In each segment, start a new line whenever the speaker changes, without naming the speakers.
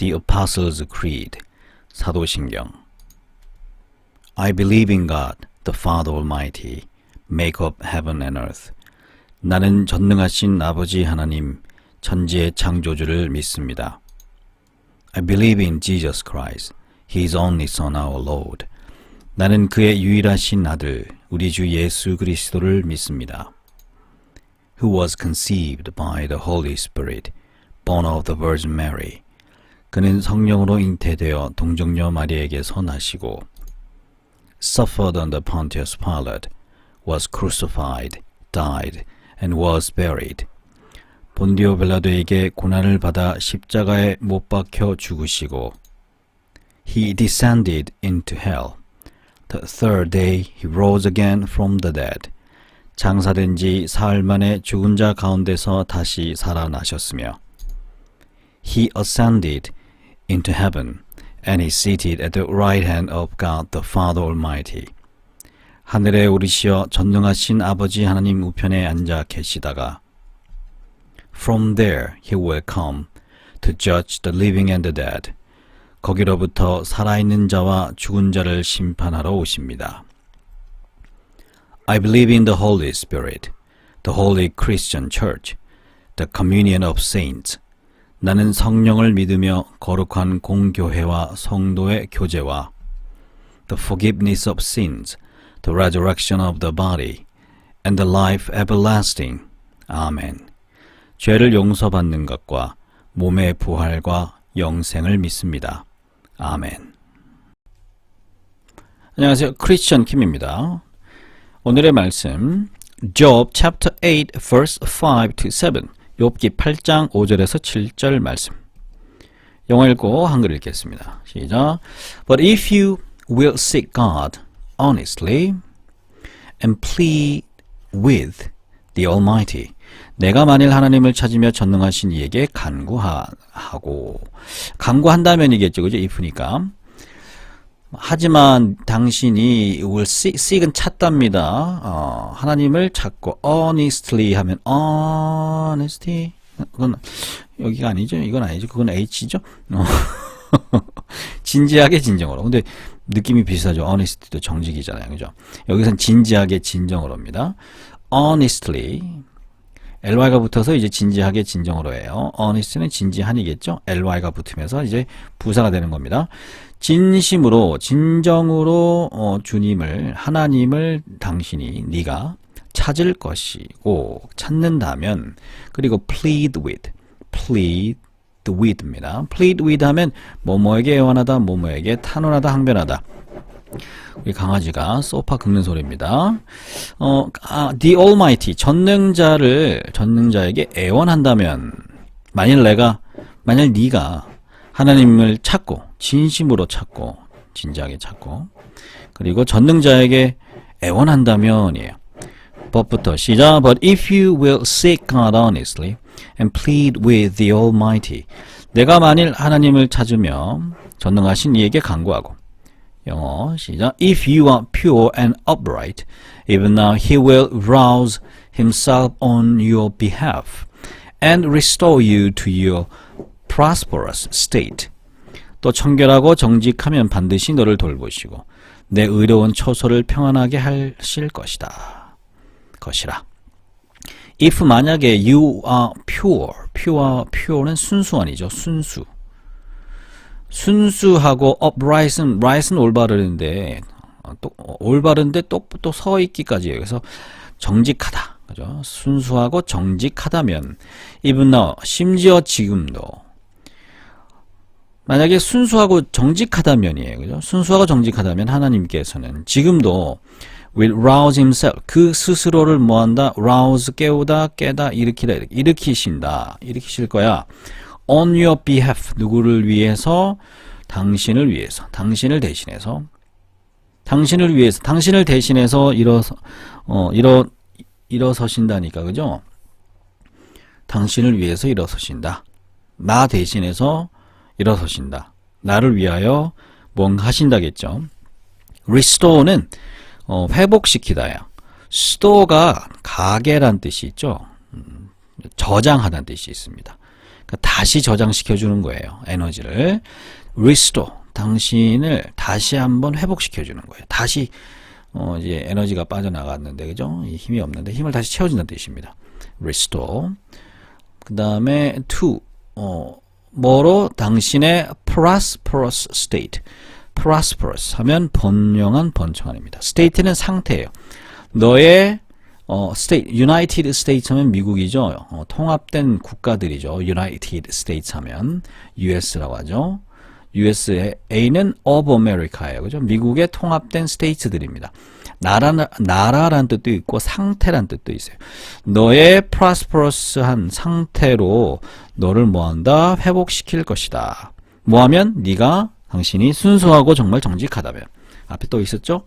The Apostles' Creed 사도신경 I believe in God, the Father Almighty, make of heaven and earth. 나는 전능하신 아버지 하나님, 천지의 창조주를 믿습니다. I believe in Jesus Christ, His only Son, our Lord. 나는 그의 유일하신 아들, 우리 주 예수 그리스도를 믿습니다. Who was conceived by the Holy Spirit, born of the Virgin Mary. 그는 성령으로 잉태되어 동정녀 마리에게서 나시고 suffered under Pontius Pilate, was crucified, died, and was buried. 본디오 벨라도에게 고난을 받아 십자가에 못 박혀 죽으시고 He descended into hell. The third day he rose again from the dead. 장사된 지 사흘 만에 죽은 자 가운데서 다시 살아나셨으며 He ascended into heaven and is seated at the right hand of God the Father Almighty. 하늘에 오르시어 전능하신 아버지 하나님 우편에 앉아 계시다가 From there he will come to judge the living and the dead. 거기로부터 살아있는 자와 죽은 자를 심판하러 오십니다. I believe in the Holy Spirit, the Holy Christian Church, the communion of saints. 나는 성령을 믿으며 거룩한 공교회와 성도의 교제와 the forgiveness of sins, the resurrection of the body, and the life everlasting. 아멘. 죄를 용서받는 것과 몸의 부활과 영생을 믿습니다. 아멘. 안녕하세요. 크리스천 킴입니다. 오늘의 말씀 Job chapter 8 verse 5 to 7 욥기 8장 5절에서 7절 말씀 영어 읽고 한글 읽겠습니다. 시작 But if you will seek God honestly and plead with the Almighty 내가 만일 하나님을 찾으며 전능하신 이에게 간구하고 간구한다면이겠죠. 그죠? if니까 하지만 당신이 will seek, seek은 찾답니다. 어, 하나님을 찾고 honestly 하면 honesty 그건 여기가 아니죠. 이건 아니죠. 그건 H죠. 어. 진지하게 진정으로. 근데 느낌이 비슷하죠. honest도 정직이잖아요. 그죠? 여기선 진지하게 진정으로입니다. honestly ly가 붙어서 이제 진지하게 진정으로 해요. honest는 진지한이겠죠. ly가 붙으면서 이제 부사가 되는 겁니다. 진심으로 진정으로 어, 주님을 하나님을 당신이 네가 찾을 것이고 찾는다면 그리고 plead with plead with입니다. plead with 하면 뭐뭐에게 애원하다 뭐뭐에게 탄원하다 항변하다 우리 강아지가 소파 긁는 소리입니다. 어, 아, the Almighty 전능자를 전능자에게 애원한다면 만일 내가 만일 네가 하나님을 찾고 진심으로 찾고 진지하게 찾고 그리고 전능자에게 애원한다면이에요. 법부터 시작. But if you will seek God honestly and plead with the Almighty, 내가 만일 하나님을 찾으며 전능하신 이에게 간구하고 영어 시작. If you are pure and upright, even now he will rouse himself on your behalf and restore you to your prosperous state. 또 청결하고 정직하면 반드시 너를 돌보시고 내 의로운 처소를 평안하게 하실 것이다. 것이라. if 만약에 you are pure, pure, pure는 순수한이죠. 순수. 순수하고 upright은 right은 올바른데 또 올바른데 또또 서 있기까지 그래서 정직하다. 그죠? 순수하고 정직하다면 even now 심지어 지금도 만약에 순수하고 정직하다면이에요. 그죠? 순수하고 정직하다면 하나님께서는 지금도 will rouse himself 그 스스로를 뭐한다? rouse 깨우다 깨다 일으키다 일으키신다. 일으키실 거야. on your behalf 누구를 위해서 당신을 위해서 당신을 대신해서 당신을 위해서 당신을 대신해서 일어서 어 일어 일어서신다니까 그죠? 당신을 위해서 일어서신다. 나 대신해서 일어서신다. 나를 위하여 뭔가 하신다겠죠. restore는 어, 회복시키다야. store가 가게란 뜻이 있죠. 음, 저장하다는 뜻이 있습니다. 그러니까 다시 저장시켜 주는 거예요. 에너지를 restore 당신을 다시 한번 회복시켜 주는 거예요. 다시 어 이제 에너지가 빠져나갔는데 그죠? 이 힘이 없는데 힘을 다시 채워준다는 뜻입니다. restore. 그 다음에 to 어 뭐로 당신의 prosperous state. prosperous 하면 번영한 번창한입니다. state는 상태예요. 너의 어, state, United States 하면 미국이죠. 어, 통합된 국가들이죠. United States 하면 US라고 하죠. USA는 of America예요. 그죠? 미국의 통합된 스테이트들입니다. 나라, 나라란 뜻도 있고 상태란 뜻도 있어요. 너의 prosperous한 상태로 너를 뭐한다? 회복시킬 것이다. 뭐하면? 네가 당신이 순수하고 정말 정직하다면. 앞에 또 있었죠?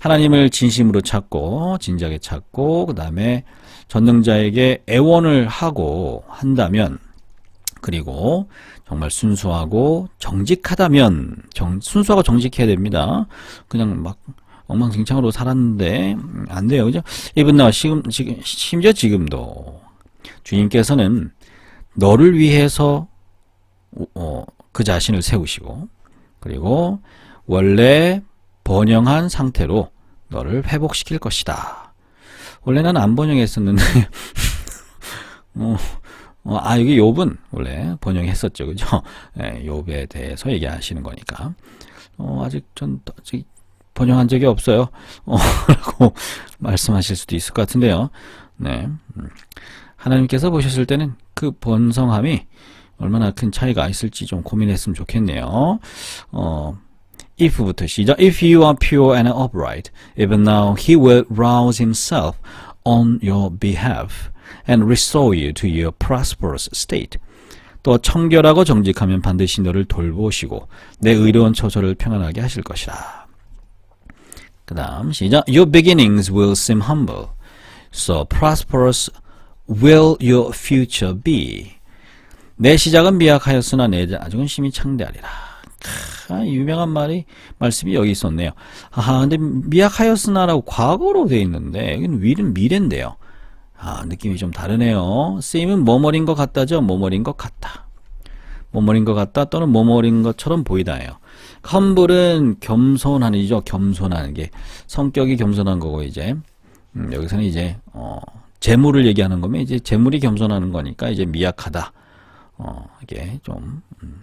하나님을 진심으로 찾고 진지하게 찾고 그 다음에 전능자에게 애원을 하고 한다면 그리고 정말 순수하고 정직하다면 정, 순수하고 정직해야 됩니다. 그냥 막 엉망진창으로 살았는데 음, 안 돼요, 그죠? 이분 나 지금 지금 심지어 지금도 주님께서는 너를 위해서 어, 그 자신을 세우시고 그리고 원래 번영한 상태로 너를 회복시킬 것이다. 원래는 안 번영했었는데 어, 어, 아 여기 욥은 원래 번영했었죠, 그죠? 예, 욥에 대해서 얘기하시는 거니까 어, 아직 전 아직 번영한 적이 없어요. 어, 말씀하실 수도 있을 것 같은데요. 네, 음. 하나님께서 보셨을 때는 그 번성함이 얼마나 큰 차이가 있을지 좀 고민했으면 좋겠네요. 어, if부터 시작. If you are pure and upright, even now he will rouse himself on your behalf and restore you to your prosperous state. 또 청결하고 정직하면 반드시 너를 돌보시고 내 의로운 처소를 평안하게 하실 것이라. 그 다음 시작. Your beginnings will seem humble, so prosperous will your future be. 내 시작은 미약하였으나 내 나중은 심히 창대하리라. 아, 유명한 말이 말씀이 여기 있었네요. 아, 근데 미약하였으나라고 과거로 돼 있는데 여기는 위는 미래인데요. 아, 느낌이 좀 다르네요. 쓰임은 뭐뭐린 것 같다죠. 뭐뭐린 것 같다. 뭐뭐린 것 같다 또는 뭐뭐린 것처럼 보이다예요. 험불은 겸손한이죠. 겸손하는 게 성격이 겸손한 거고 이제 음, 여기서는 이제 어, 재물을 얘기하는 거면 이제 재물이 겸손하는 거니까 이제 미약하다. 어, 이게 좀 음,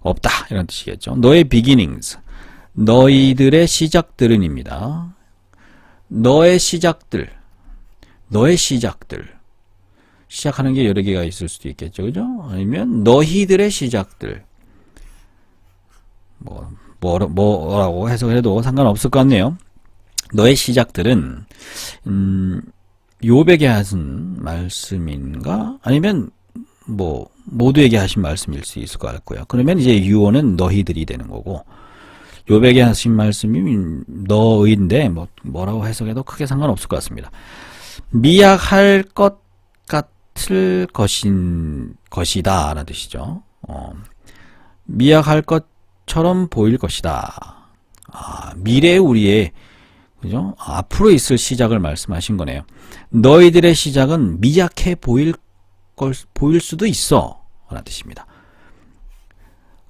없다 이런 뜻이겠죠. 너의 beginnings, 너희들의 시작들은입니다. 너의 시작들, 너의 시작들. 시작하는 게 여러 개가 있을 수도 있겠죠, 그죠? 아니면 너희들의 시작들. 뭐, 뭐 뭐라고 해석해도 상관없을 것 같네요. 너의 시작들은 음, 요백에 하신 말씀인가? 아니면 뭐 모두에게 하신 말씀일 수 있을 것 같고요. 그러면 이제 유언은 너희들이 되는 거고 요백에 하신 말씀이 너희인데 뭐 뭐라고 해석해도 크게 상관없을 것 같습니다. 미약할 것 같을 것인 것이다 라는 뜻이죠. 어, 미약할 것처럼 보일 것이다. 아, 미래 우리의 그죠? 앞으로 있을 시작을 말씀하신 거네요. 너희들의 시작은 미약해 보일 걸 보일 수도 있어. 라는 뜻입니다.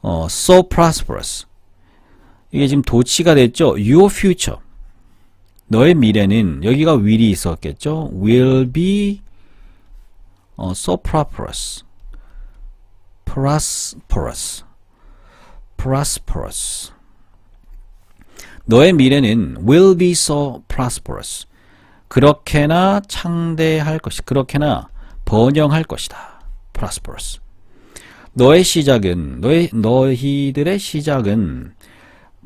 어, so prosperous. 이게 지금 도치가 됐죠. Your future. 너의 미래는 여기가 will이 있었겠죠. will be 어, so prosperous. prosperous. prosperous. 너의 미래는 will be so prosperous. 그렇게나 창대할 것이 그렇게나 번영할 것이다. prosperous. 너의 시작은 너의 너희들의 시작은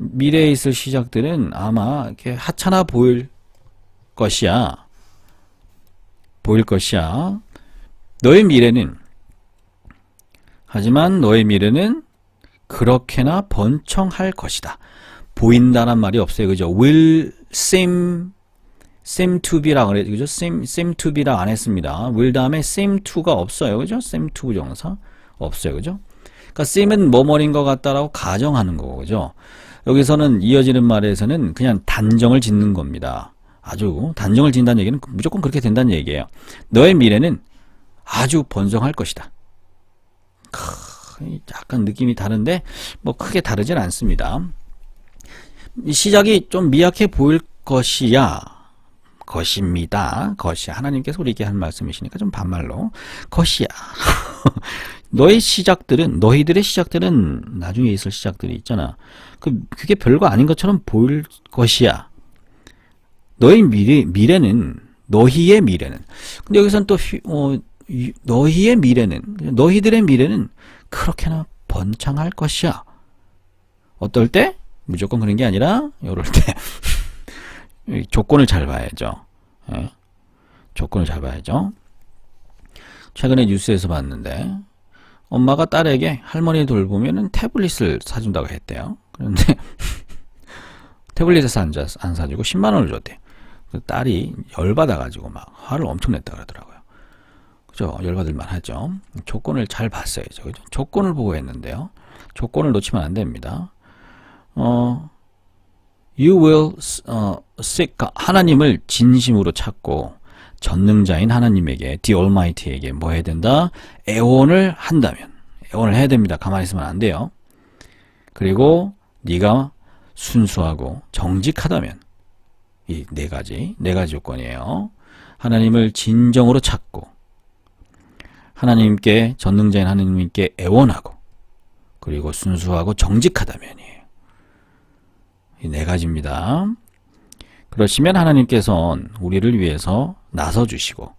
미래에 있을 시작들은 아마 이렇게 하찮아 보일 것이야. 보일 것이야. 너의 미래는 하지만 너의 미래는 그렇게나 번창할 것이다. 보인다란 말이 없어요. 그죠? will seem seem to be라 그래 그죠? seem seem to be라 안 했습니다. will 다음에 seem to가 없어요. 그죠? seem to 부정사 없어요. 그죠? 그러니까 seem은 뭐뭐인 것 같다라고 가정하는 거고 그죠? 여기서는 이어지는 말에서는 그냥 단정을 짓는 겁니다. 아주 단정을 짓는다는 얘기는 무조건 그렇게 된다는 얘기예요. 너의 미래는 아주 번성할 것이다. 약간 느낌이 다른데 뭐 크게 다르진 않습니다. 이 시작이 좀 미약해 보일 것이야. 것입니다. 것이 하나님께서 우리에게 한 말씀이시니까 좀 반말로 것이야. 너의 시작들은 너희들의 시작들은 나중에 있을 시작들이 있잖아. 그 그게 별거 아닌 것처럼 보일 것이야. 너의 미래 미래는 너희의 미래는. 근데 여기서는 또 휘- 어, 이- 너희의 미래는 너희들의 미래는 그렇게나 번창할 것이야. 어떨 때? 무조건 그런 게 아니라 요럴 때 이 조건을 잘 봐야죠. 예. 조건을 잘 봐야죠. 최근에 뉴스에서 봤는데 엄마가 딸에게 할머니 돌보면은 태블릿을 사준다고 했대요. 그런데 태블릿을 안, 사주고 10만 원을 줬대. 그 딸이 열받아가지고 막 화를 엄청 냈다 그러더라고요. 그죠? 열받을만 하죠. 조건을 잘 봤어야죠. 그죠? 조건을 보고 했는데요. 조건을 놓치면 안 됩니다. 어, you will 어, seek 하나님을 진심으로 찾고 전능자인 하나님에게 the Almighty에게 뭐 해야 된다? 애원을 한다면 애원을 해야 됩니다. 가만히 있으면 안 돼요. 그리고 네가 순수하고 정직하다면 이 네 가지 네 가지 조건이에요. 하나님을 진정으로 찾고 하나님께 전능자인 하나님께 애원하고 그리고 순수하고 정직하다면이에요. 이 네 가지입니다. 그러시면 하나님께서는 우리를 위해서 나서 주시고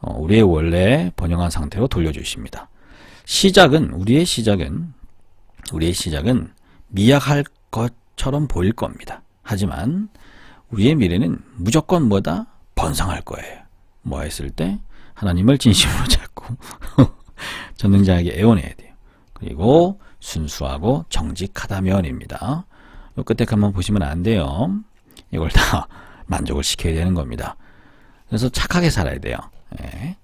어, 우리의 원래 번영한 상태로 돌려주십니다. 시작은 우리의 시작은 우리의 시작은 미약할 것처럼 보일 겁니다. 하지만 우리의 미래는 무조건 뭐다? 번성할 거예요. 뭐 했을 때? 하나님을 진심으로 찾고 전능자에게 애원해야 돼요. 그리고 순수하고 정직하다면입니다. 요 끝에 한번 보시면 안 돼요. 이걸 다 만족을 시켜야 되는 겁니다. 그래서 착하게 살아야 돼요. 예.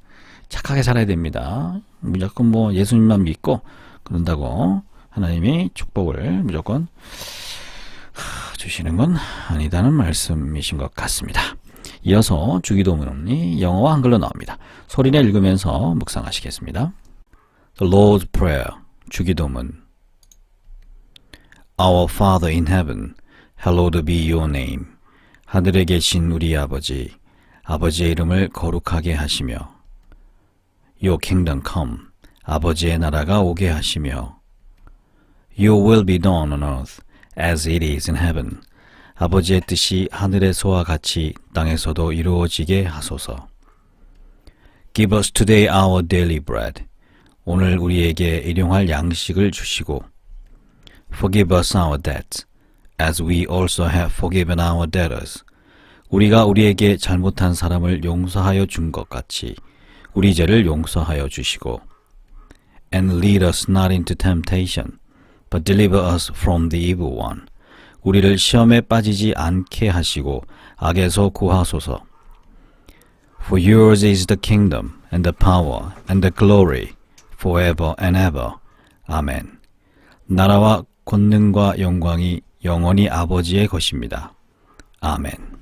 착하게 살아야 됩니다. 무조건 뭐 예수님만 믿고 그런다고 하나님이 축복을 무조건 하, 주시는 건 아니다는 말씀이신 것 같습니다. 이어서 주기도문이 영어와 한글로 나옵니다. 소리내 읽으면서 묵상하시겠습니다. The Lord's Prayer 주기도문 Our Father in heaven, hallowed be your name. 하늘에 계신 우리 아버지, 아버지의 이름을 거룩하게 하시며 Your kingdom come, 아버지의 나라가 오게 하시며 Your will be done on earth as it is in heaven. 아버지의 뜻이 하늘에서와 같이 땅에서도 이루어지게 하소서. Give us today our daily bread. 오늘 우리에게 일용할 양식을 주시고 Forgive us our debts, as we also have forgiven our debtors. 우리가 우리에게 잘못한 사람을 용서하여 준 것 같이 우리 죄를 용서하여 주시고 And lead us not into temptation, but deliver us from the evil one. 우리를 시험에 빠지지 않게 하시고 악에서 구하소서. For yours is the kingdom and the power and the glory forever and ever. 아멘. 나라와 권능과 영광이 영원히 아버지의 것입니다. 아멘.